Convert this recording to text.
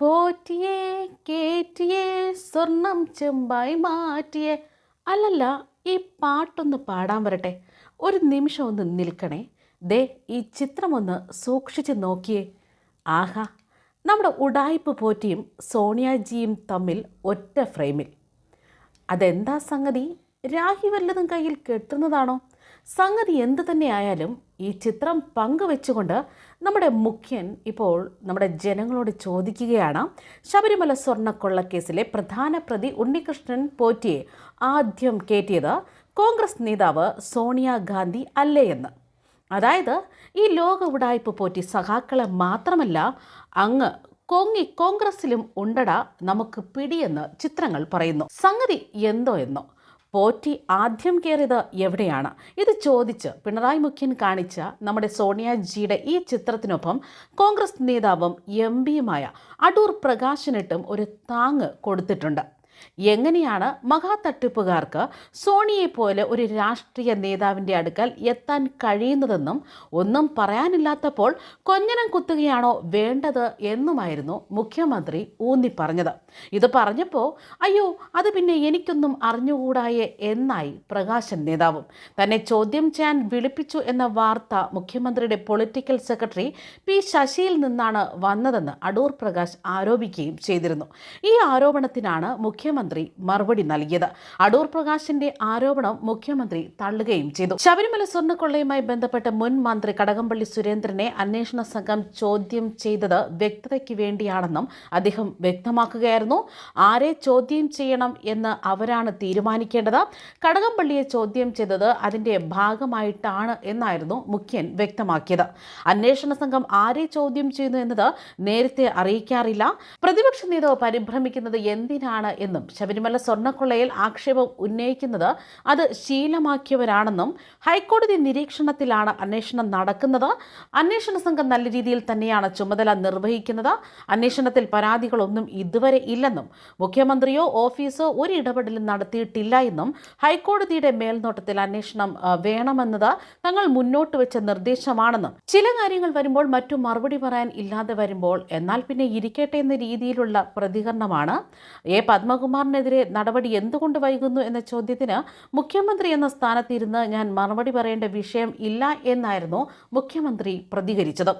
പോറ്റിയേ കേറ്റിയേ സ്വർണം ചെമ്പായി മാറ്റിയെ. അല്ലല്ല ഈ പാട്ടൊന്ന് പാടാൻ വരട്ടെ. ഒരു നിമിഷം ഒന്ന് നിൽക്കണേ. ദേ ഈ ചിത്രമൊന്ന് സൂക്ഷിച്ച് നോക്കിയേ. ആഹാ നമ്മുടെ ഉടായ്പ് പോറ്റിയും സോണിയാജിയും തമ്മിൽ ഒറ്റ ഫ്രെയിമിൽ. അതെന്താ സംഗതി? രാഹി വല്ലതും കയ്യിൽ കെട്ടുന്നതാണോ? സംഗതി എന്ത് തന്നെയായാലും ഈ ചിത്രം പങ്കുവെച്ചുകൊണ്ട് നമ്മുടെ മുഖ്യൻ ഇപ്പോൾ നമ്മുടെ ജനങ്ങളോട് ചോദിക്കുകയാണ്. ശബരിമല സ്വർണക്കൊള്ളക്കേസിലെ പ്രധാന പ്രതി ഉണ്ണികൃഷ്ണൻ പോറ്റിയെ ആദ്യം കയറ്റിയത് കോൺഗ്രസ് നേതാവ് സോണിയാഗാന്ധി അല്ലേ എന്ന്. അതായത് ഈ ലോക ഉടായ്പ പോറ്റി സഖാക്കളെ മാത്രമല്ല അങ്ങ് കൊങ്ങി കോൺഗ്രസിലും ഉണ്ടട നമുക്ക് പിടിയെന്ന് ചിത്രങ്ങൾ പറയുന്നു. സംഗതി എന്തോ എന്നോ. പോറ്റി ആദ്യം കയറിയത് എവിടെയാണ്? ഇത് ചോദിച്ച് പിണറായി മുഖ്യൻ കാണിച്ച നമ്മുടെ സോണിയാജിയുടെ ഈ ചിത്രത്തിനൊപ്പം കോൺഗ്രസ് നേതാവും എം പിയുമായ അടൂർ പ്രകാശനിട്ടും ഒരു താങ്ങ് കൊടുത്തിട്ടുണ്ട്. എങ്ങനെയാണ് മഹാതട്ടിപ്പുകാർക്ക് സോണിയെ പോലെ ഒരു രാഷ്ട്രീയ നേതാവിന്റെ അടുക്കൽ എത്താൻ കഴിയുന്നതെന്നും ഒന്നും പറയാനില്ലാത്തപ്പോൾ കൊഞ്ഞനം കുത്തുകയാണോ വേണ്ടത് എന്നുമായിരുന്നു മുഖ്യമന്ത്രി ഊന്നി പറഞ്ഞത് ഇത് പറഞ്ഞപ്പോൾ അയ്യോ അത് പിന്നെ എനിക്കൊന്നും അറിഞ്ഞുകൂടായേ എന്നായി പ്രകാശൻ നേതാവും. തന്നെ ചോദ്യം ചെയ്യാൻ വിളിപ്പിച്ചു എന്ന വാർത്ത മുഖ്യമന്ത്രിയുടെ പൊളിറ്റിക്കൽ സെക്രട്ടറി പി ശശിയിൽ നിന്നാണ് വന്നതെന്ന് അടൂർ പ്രകാശ് ആരോപിക്കുകയും ചെയ്തിരുന്നു. ഈ ആരോപണത്തിനാണ് മുഖ്യമന്ത്രി മറുപടി നൽകിയത്. അടൂർ പ്രകാശിന്റെ ആരോപണം മുഖ്യമന്ത്രി തള്ളുകയും ചെയ്തു. ശബരിമല സ്വർണക്കൊള്ളയുമായി ബന്ധപ്പെട്ട് മുൻ മന്ത്രി കടകംപള്ളി സുരേന്ദ്രനെ അന്വേഷണ സംഘം ചോദ്യം ചെയ്തത് വ്യക്തതയ്ക്ക് വേണ്ടിയാണെന്നും അദ്ദേഹം വ്യക്തമാക്കുകയായിരുന്നു. ആരെ ചോദ്യം ചെയ്യണം എന്ന് അവരാണ് തീരുമാനിക്കേണ്ടത്. കടകംപള്ളിയെ ചോദ്യം ചെയ്തത് അതിന്റെ ഭാഗമായിട്ടാണ് എന്നായിരുന്നു മുഖ്യൻ വ്യക്തമാക്കിയത്. അന്വേഷണ സംഘം ആരെ ചോദ്യം ചെയ്യുന്നു എന്നത് നേരത്തെ അറിയിക്കാറില്ല. പ്രതിപക്ഷ നേതാവ് പരിഭ്രമിക്കുന്നത് എന്തിനാണ് എന്നും ശബരിമല സ്വർണക്കൊള്ളയിൽ ആക്ഷേപം ഉന്നയിക്കുന്നത് അത് ശീലമാക്കിയവരാണെന്നും ഹൈക്കോടതി നിരീക്ഷണത്തിലാണ് അന്വേഷണം നടക്കുന്നത്. അന്വേഷണ സംഘം നല്ല രീതിയിൽ തന്നെയാണ് ചുമതല നിർവഹിക്കുന്നത്. അന്വേഷണത്തിൽ പരാതികളൊന്നും ഇതുവരെ ഇല്ലെന്നും മുഖ്യമന്ത്രിയോ ഓഫീസോ ഒരു ഇടപെടലും നടത്തിയിട്ടില്ല എന്നും ഹൈക്കോടതിയുടെ മേൽനോട്ടത്തിൽ അന്വേഷണം വേണമെന്നത് തങ്ങൾ മുന്നോട്ട് വെച്ച നിർദ്ദേശമാണെന്നും ചില കാര്യങ്ങൾ വരുമ്പോൾ മറ്റു മറുപടി പറയാൻ ഇല്ലാതെ വരുമ്പോൾ എന്നാൽ പിന്നെ ഇരിക്കട്ടെ എന്ന രീതിയിലുള്ള പ്രതികരണമാണ്. എ പത്മകുമാറിനെതിരെ നടപടി എന്തുകൊണ്ട് വൈകുന്നു എന്ന ചോദ്യത്തിന് മുഖ്യമന്ത്രി എന്ന സ്ഥാനത്തിരുന്ന് ഞാൻ മറുപടി പറയേണ്ട വിഷയം ഇല്ല എന്നായിരുന്നു മുഖ്യമന്ത്രി പ്രതികരിച്ചത്.